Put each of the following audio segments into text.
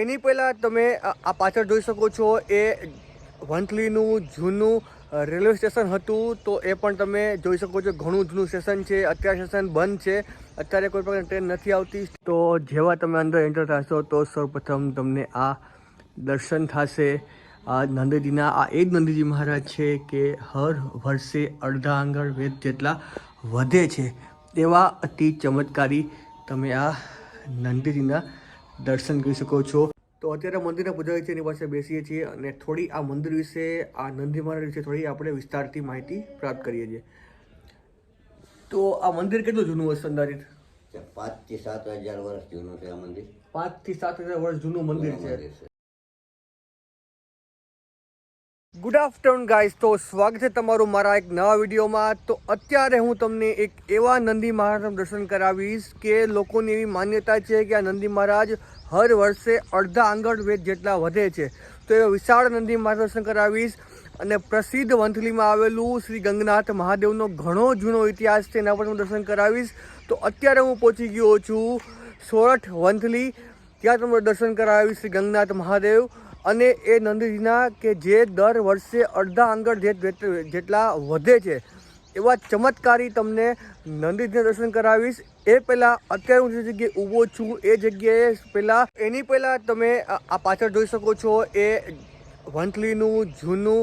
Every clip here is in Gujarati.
એની પહેલાં તમે આ પાછળ જોઈ શકો છો, એ વંથલીનું જૂનું રેલવે સ્ટેશન હતું, તો એ પણ તમે જોઈ શકો છો, ઘણું જૂનું સ્ટેશન છે, અત્યારે સ્ટેશન બંધ છે, અત્યારે કોઈ પણ ટ્રેન નથી આવતી, તો જેવા તમે અંદર એન્ટર થશો, તો સૌપ્રથમ તમને આ દર્શન થશે. આ નંદીજીના, આ એ જ નંદીજી મહારાજ છે કે હર વર્ષે અડધા આંગળ વેદ જેટલા વધે છે તેવા અતિ ચમત્કારી તમે આ નંદજીના દર્શન કરી શકો છો. તો અત્યારે મંદિરના પૂજારી છે એની પાસે બેસીએ છીએ અને થોડી આ મંદિર વિશે આ નંદી મહારાજ વિશે થોડી આપણે વિસ્તારથી માહિતી પ્રાપ્ત કરીએ છીએ. તો આ મંદિર કેટલું જૂનું હશે અંદાજિત? પાંચથી સાત હજાર વર્ષ જૂનું છે આ મંદિર. પાંચથી સાત હજાર વર્ષ જૂનું મંદિર છે. ગુડ આફ્ટરનૂન ગાઈઝ તો સ્વાગત છે તમારું મારા એક નવા વિડીયોમાં. તો અત્યારે હું તમને એક એવા નંદી મહારાજનું દર્શન કરાવીશ કે લોકોની એવી માન્યતા છે કે આ નંદી મહારાજ હર વર્ષે અડધા આંગણ વેદ જેટલા વધે છે. તો એવા વિશાળ નંદી મહારાજ દર્શન કરાવીશ. અને પ્રસિદ્ધ વંથલીમાં આવેલું શ્રી ગંગનાથ મહાદેવનો ઘણો જૂનો ઇતિહાસ છે, એના પર હું દર્શન કરાવીશ. તો અત્યારે હું પહોંચી ગયો છું સોરઠ વંથલી. ત્યાં તમને દર્શન કરાવીશ શ્રી ગંગનાથ મહાદેવ. અને એ નંદીજીના કે જે દર વર્ષે અડધા આંગળ જેટલા વધે છે, એવા ચમત્કારી તમને નંદીજીના દર્શન કરાવીશ. એ પહેલાં અત્યારે હું જે જગ્યાએ ઊભો છું, એ જગ્યાએ પહેલાં, એની પહેલાં તમે આ પાછળ જોઈ શકો છો, એ વંથલીનું જૂનું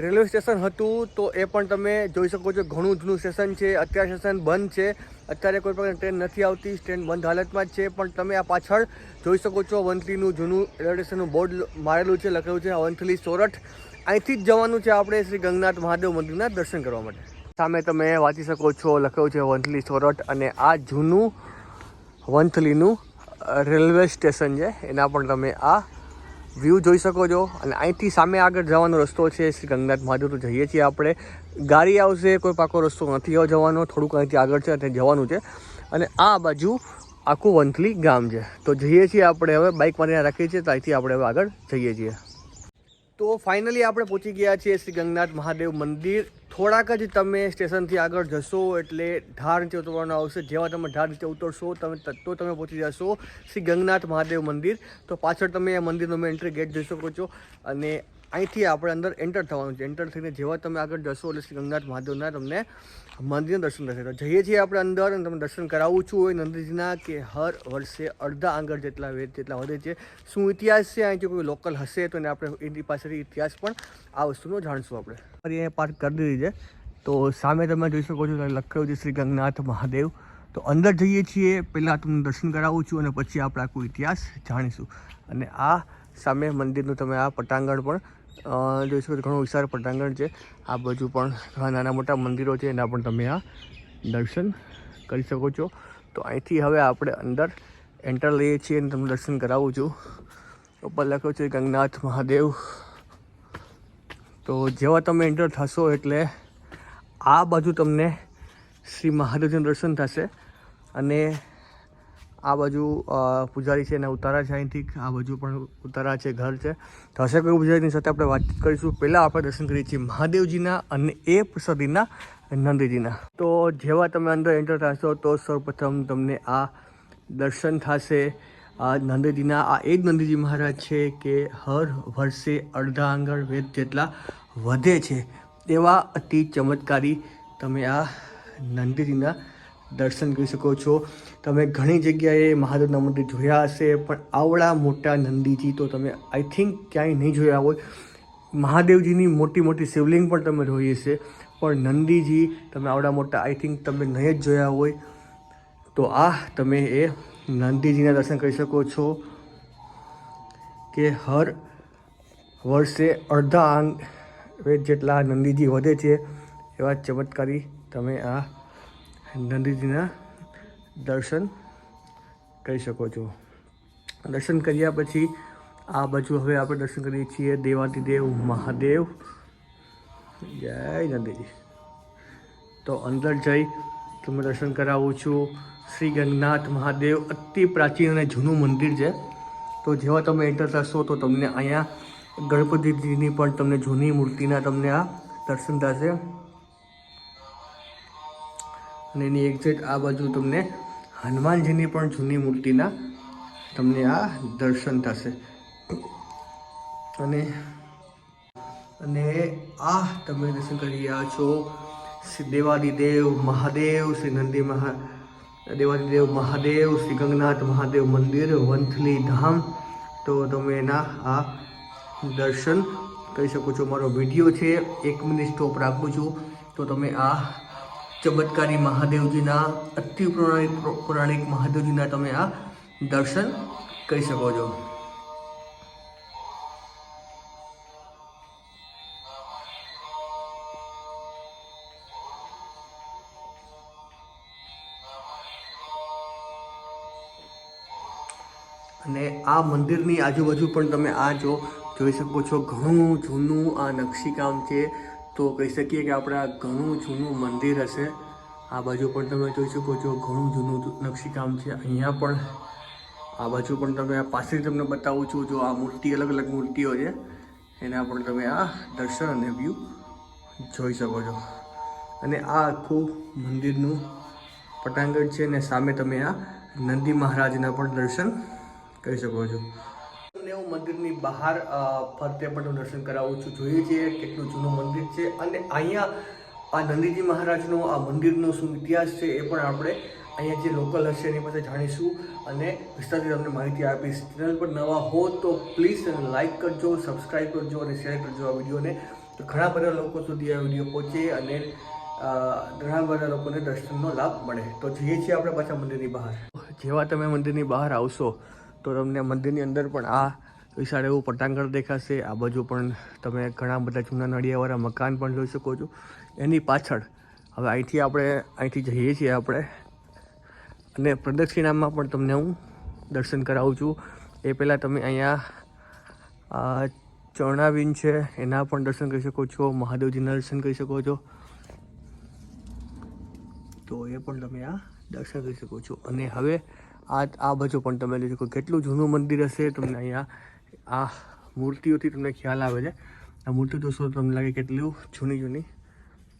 રેલવે સ્ટેશન હતું, તો એ પણ તમે જોઈ શકો છો. ઘણું જૂનું સ્ટેશન છે, અત્યારે સ્ટેશન બંધ છે. અત્યારે કોઈ પણ ટ્રેન નથી આવતી, ટ્રેન બંધ હાલતમાં જ છે, પણ તમે આ પાછળ જોઈ શકો છો વંથલીનું જૂનું રેલવે બોર્ડ મારેલું છે, લખેલું છે વંથલી સોરઠ. અહીંથી જ જવાનું છે આપણે શ્રી ગંગનાથ મહાદેવ મંદિરના દર્શન કરવા માટે. સામે તમે વાંચી શકો છો, લખેલું છે વંથલી સોરઠ અને આ જૂનું વંથલીનું રેલવે સ્ટેશન છે. એના પણ તમે આ વ્યૂ જોઈ શકો છો. અને અહીંથી સામે આગળ જવાનો રસ્તો છે શ્રી ગંગનાથ મહાદેવ. તો જઈએ છીએ આપણે. ગાડી આવશે, કોઈ પાકો રસ્તો નથી જવાનો. થોડુંક અહીંથી આગળ છે ત્યાં જવાનું છે. અને આ બાજુ આખું વંથલી ગામ છે. તો જઈએ છીએ આપણે હવે. બાઇક મારીને રાખીએ છીએ, તો અહીંથી આપણે હવે આગળ જઈએ છીએ. તો ફાઇનલી આપણે પહોંચી ગયા છીએ શ્રી ગંગનાથ મહાદેવ મંદિર. થોડાક જ તમે સ્ટેશનથી આગળ જશો એટલે ઢાર નીચે ઉતરવાનું આવશે. જેવા તમે ઢાળ નીચે ઉતરશો, તમે તો તમે પહોંચી જશો શ્રી ગંગનાથ મહાદેવ મંદિર. તો પાછળ તમે આ મંદિરનો મેં એન્ટ્રી ગેટ જોઈ શકો છો અને અહીંથી આપણે અંદર એન્ટર થવાનું છે. એન્ટર થઈને જેવા તમે આગળ જશો એટલે શ્રી ગંગનાથ મહાદેવના તમને મંદિરના દર્શન થશે તો જઈએ છીએ આપણે અંદર અને તમને દર્શન કરાવું છું એ નંદીજીના કે હર વર્ષે અડધા આંગળ જેટલા વેદ જેટલા વધે છે. શું ઇતિહાસ છે? અહીંથી કોઈ લોકલ હશે તો એને આપણે એની પાસેથી ઇતિહાસ પણ આ વસ્તુનો જાણશું આપણે. અહીંયા પાર્ક કરી દીધી છે. તો સામે તમે જોઈ શકો છો લખેલું છે શ્રી ગંગનાથ મહાદેવ. તો અંદર જઈએ છીએ. પહેલાં તમને દર્શન કરાવું છું અને પછી આપણે આખું ઇતિહાસ જાણીશું. અને આ સામે મંદિરનું તમે આ પટાંગણ પણ જોઈ શકો ઘણું વિશાળ પટાંગણ છે. આ બાજુ પણ ઘણા નાના મોટા મંદિરો છે, એના પણ તમે આ દર્શન કરી શકો છો. તો અહીંથી હવે આપણે અંદર એન્ટર લઈએ છીએ અને તમને દર્શન કરાવું છું. ઉપર લખ્યું છે, ગંગનાથ મહાદેવ. તો જેવા તમે એન્ટર થશો એટલે આ બાજુ તમને શ્રી મહાદેવજીનું દર્શન થશે. અને આ બાજુ પૂજારી છે અને ઉતારા છે અહીંથી. આ બાજુ પણ ઉતારા છે, ઘર છે. તો હશે કોઈ પૂજારીની સાથે આપણે વાતચીત કરીશું. પહેલાં આપણે દર્શન કરીએ છીએ મહાદેવજીના અને એ પ્રસાદીના નંદીજીના. તો જેવા તમે અંદર એન્ટર થશો તો સૌપ્રથમ તમને આ દર્શન થશે. આ નંદીજીના, આ એ જ નંદીજી મહારાજ છે કે હર વર્ષે અડધા આંગણ વેદ જેટલા વધે છે, એવા અતિ ચમત્કારી તમે આ નંદજીના દર્શન કરી શકો છો. તમે ઘણી જગ્યાએ મહાદેવના મંદિર જોયા હશે, પણ આવડા મોટા નંદીજી તો તમે આઈ થિંક ક્યાંય નહીં જોયા હોય. મહાદેવજીની મોટી મોટી શિવલિંગ પણ તમે જોઈ હશે, પણ નંદીજી તમે આવડા મોટા આઈ થિંક તમે નહીં જ જોયા હોય. તો આ તમે એ નંદીજીના દર્શન કરી શકો છો કે હર વર્ષે અડધા આંગ જેટલા નંદીજી વધે છે, એવા ચમત્કારી તમે આ નંદીજીના દર્શન કરી શકો છો. દર્શન કર્યા પછી આ બાજુ હવે આપણે દર્શન કરીએ છીએ દેવાતિદેવ મહાદેવ. જય નંદીજી તો અંદર જઈ તમને દર્શન કરાવું છું. શ્રી ગંગનાથ મહાદેવ અતિ પ્રાચીન અને જૂનું મંદિર છે. તો જેવા તમે એન્ટર થશો તો તમને અહીંયા ગણપતિજીની પણ તમને જૂની મૂર્તિના તમને આ દર્શન થશે. અને એની એક્ઝેક્ટ આ બાજુ તમને હનુમાનજીની પણ જૂની મૂર્તિના તમને આ દર્શન થશે. અને અને આ તમે દર્શન કરી રહ્યા છો શ્રી દેવાદિદેવ મહાદેવ, શ્રી નંદી મહા દેવાદિદેવ મહાદેવ, શ્રી ગંગનાથ મહાદેવ મંદિર, વંથલી ધામ. તો તમે એના આ દર્શન કરી શકો છો. મારો વીડિયો છે, એક મિનિટ સ્ટોપ રાખું છું. તો તમે આ ચમત્કારી મહાદેવજીના અતિ પૌરાણિક પૌરાણિક મહાદેવજીના તમે આ દર્શન કરી શકો છો. અને આ મંદિરની આજુબાજુ પણ તમે આ જો જોઈ શકો છો, ઘણું જૂનું આ નકશીકામ છે. તો કહી શકીએ કે આપણે આ ઘણું જૂનું મંદિર હશે. આ બાજુ પણ તમે જોઈ શકો છો ઘણું જૂનું નકશીકામ છે. અહીંયા પણ આ બાજુ પણ તમે આ પાછળ તમને બતાવું છું, જો આ મૂર્તિ અલગ અલગ મૂર્તિઓ છે, એના પણ તમે આ દર્શન અને વ્યૂ જોઈ શકો છો. અને આ આખું મંદિરનું પટાંગણ છે અને સામે તમે આ નંદી મહારાજના પણ દર્શન કરી શકો છો. હું મંદિરની બહાર ફરતે પણ હું દર્શન કરાવું છું. જોઈએ છીએ કેટલું જૂનું મંદિર છે અને અહીંયા આ નંદીજી મહારાજનો આ મંદિરનો શું ઇતિહાસ છે એ પણ આપણે અહીંયા જે લોકલ હશે એની પાસે જાણીશું અને વિસ્તારથી તમને માહિતી આપીશ. ચેનલ પર નવા હો તો પ્લીઝ લાઇક કરજો સબસ્ક્રાઈબ કરજો અને શેર કરજો આ વિડીયોને. તો ઘણા બધા લોકો સુધી આ વીડિયો પહોંચે અને ઘણા બધા લોકોને દર્શનનો લાભ મળે. તો જઈએ છીએ આપણે પાછા મંદિરની બહાર. જેવા તમે મંદિરની બહાર આવશો તો તમને મંદિરની અંદર પણ આ વિશાળ એવું પટાંગણ દેખાશે. આ બાજુ પણ તમે ઘણા બધા જૂના નળિયાવાળા મકાન પણ જોઈ શકો છો. એની પાછળ હવે અહીંથી આપણે અહીંથી જઈએ છીએ આપણે. અને પ્રદક્ષિણામાં પણ તમને હું દર્શન કરાવું છું. એ પહેલાં તમે અહીંયા, આ ચરણાવીન છે, એના પણ દર્શન કરી શકો છો. મહાદેવજીના દર્શન કરી શકો છો. તો એ પણ તમે આ દર્શન કરી શકો છો. અને હવે આ આ બાજુ પણ તમે લઈ શકો. કેટલું જૂનું મંદિર હશે તમને અહીંયા આ મૂર્તિઓથી તમને ખ્યાલ આવે છે. આ મૂર્તિ જોશો તમને લાગે કેટલું જૂની જૂની.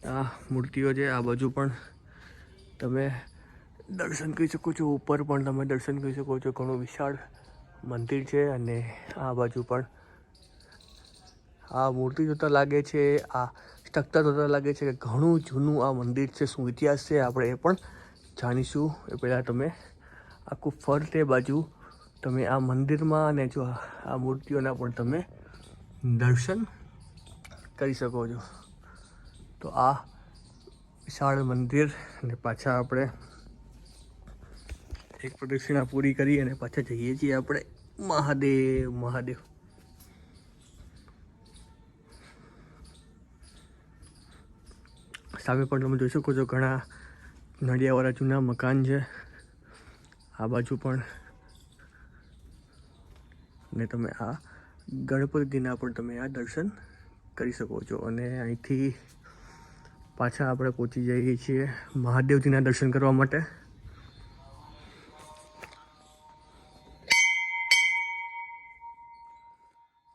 આ મૂર્તિઓ છે, આ બાજુ પણ તમે દર્શન કરી શકો છો, ઉપર પણ તમે દર્શન કરી શકો છો. ઘણું વિશાળ મંદિર છે અને આ બાજુ પણ આ મૂર્તિ જોતાં લાગે છે, આ સ્ટ્રક્ચર જોતાં લાગે છે કે ઘણું જૂનું આ મંદિર છે, શું ઇતિહાસ છે, આપણે એ પણ જાણીશું. એ પહેલાં તમે આખું ફરતે બાજુ તમે આ મંદિરમાં અને જો આ મૂર્તિઓના પણ તમે દર્શન કરી શકો છો. તો આ વિશાળ મંદિર અને પાછા આપણે એક પ્રદક્ષિણા પૂરી કરી અને પાછા જઈએ છીએ આપણે મહાદેવ મહાદેવ. સામે પણ તમે જોઈ શકો છો ઘણા નડિયાવાળા જૂના મકાન છે. આ બાજુ પણ ને તમે આ ગણપતિના પણ તમે આ દર્શન કરી શકો છો. અને અહીંથી પાછા આપણે પહોંચી જઈએ છીએ મહાદેવજીના દર્શન કરવા માટે.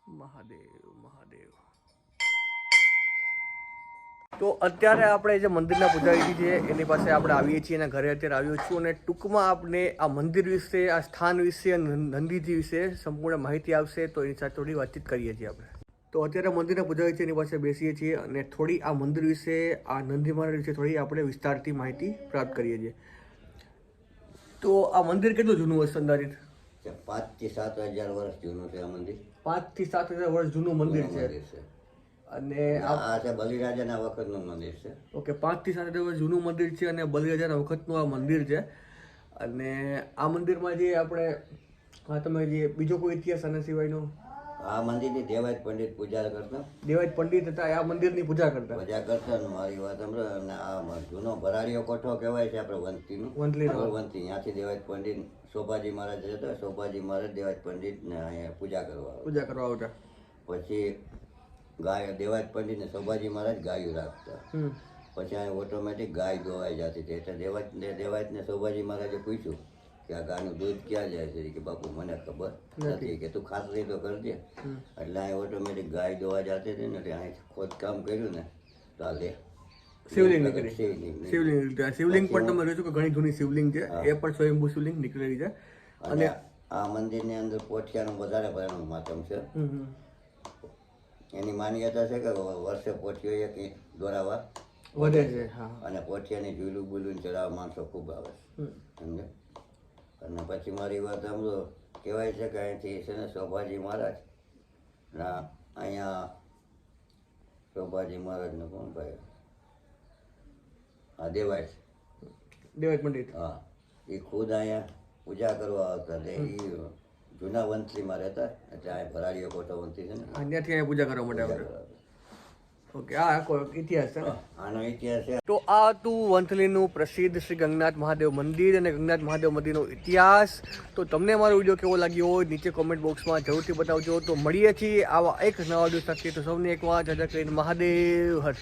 મહાદેવ મહાદેવ. તો અત્યારે આપણે જે મંદિરના પૂજારી છે એની પાસે આપણે આવીએ છીએ એના ઘરે અત્યારે આવ્યો છું અને ટૂંકમાં આપણે આ મંદિર વિશે આ સ્થાન વિશે નંદીજી વિશે સંપૂર્ણ માહિતી આવશે તો એની સાથે થોડી વાતચીત કરીએ છીએ આપણે. તો અત્યારે મંદિરના પૂજારી છે એની પાસે બેસીએ છીએ અને થોડી આ મંદિર વિશે આ નંદી મહારાજ વિશે થોડી આપણે વિસ્તારથી માહિતી પ્રાપ્ત કરીએ છીએ. તો આ મંદિર કેટલું જૂનું હશે અંદાજિત? પાંચથી સાત હજાર વર્ષ જૂનું છે આ મંદિર. પાંચથી સાત હજાર વર્ષ જૂનું મંદિર છે. અને આ છે બલિરાજાના વખતનું મંદિર છે. ઓકે પાંચથી સાત હજાર જૂનું મંદિર છે અને બલિરાજાના વખતનું આ મંદિર છે. અને આ મંદિરમાં જે આપણે તમે જે બીજો કોઈ ઇતિહાસ આના સિવાયનો? આ મંદિરની દેવાજ પંડિત પૂજા કરતા. દેવાજ પંડિત હતા આ મંદિરની પૂજા કરતા. પૂજા કરતા મારી વાત સાંભળો અને આ જૂનો ભરાડીઓ કોઠો કહેવાય છે આપણે વંતીનું. વંતલી વંતી ત્યાંથી દેવાજ પંડિત શોભાજી મહારાજ હતા શોભાજી મહારાજ દેવાજ પંડિતને અહીંયા પૂજા કરવા પૂજા કરવા આવતા. પછી ગાય દેવાજ પંડિત ને શોભાજી મહારાજ ગાયું રાખતા. પછી અહીં ઓટોમેટિક ગાય દોવાઈ જતી હતી. એટલે દેવાજ દેવાજ ને શોભાજી મહારાજે પૂછ્યું કે આ ગાયનું દૂધ ક્યાં જાય છે? કે બાપુ મને ખબર નથી કે તું ખાતરી તો કરજે એટલે અહીં ઓટોમેટિક ગાય દોવા જતી હતી ને એટલે અહીં ખોદકામ કર્યું ને તો આ લે. શિવલિંગ નીકળી. શિવલિંગ શિવલિંગ પણ તમે જોશો કે ઘણી જૂની શિવલિંગ છે. એ પણ સ્વયંભૂ શિવલિંગ નીકળેલી છે. અને આ મંદિરની અંદર પોઠિયાનું વધારે પરિણામ માતમ છે. એની માન્યતા છે કે વર્ષે પોઠિયો એક દોરાવા. વધે છે હા. અને પોઠિયાની ઝૂલું બુલું ચડાવવા માણસો ખૂબ આવે છે. સમજે અને પછી મારી વાત સમજો કહેવાય છે કે અહીંથી છે ને શોભાજી મહારાજ. ના અહીંયા શોભાજી મહારાજને કોણ ભાઈ? હા દેવાય છે. દેવાય પંડિત. હા એ ખુદ અહીંયા પૂજા કરવા આવતા એટલે એ જૂના વંથલીમાં રહેતા એટલે આ ભરાડીઓ કોટો વંથલી છે ને. અહીંયાથી અહીંયા પૂજા કરવા માટે પૂજા આવે કરવા આવતા. ઓકે આ ઇતિહાસ છે આનો ઇતિહાસ છે. તો આ હતું વંથલીનું પ્રસિદ્ધ શ્રી ગંગનાથ મહાદેવ મંદિર અને ગંગનાથ મહાદેવ મંદિરનો ઇતિહાસ. તો તમને મારો વીડિયો કેવો લાગ્યો હોય નીચે કોમેન્ટ બોક્સમાં જરૂરથી બતાવજો. તો મળીએ છીએ આવા એક નવા દિવસ સાથે. તો સૌને એક વાર જજા કરીને મહાદેવ હર.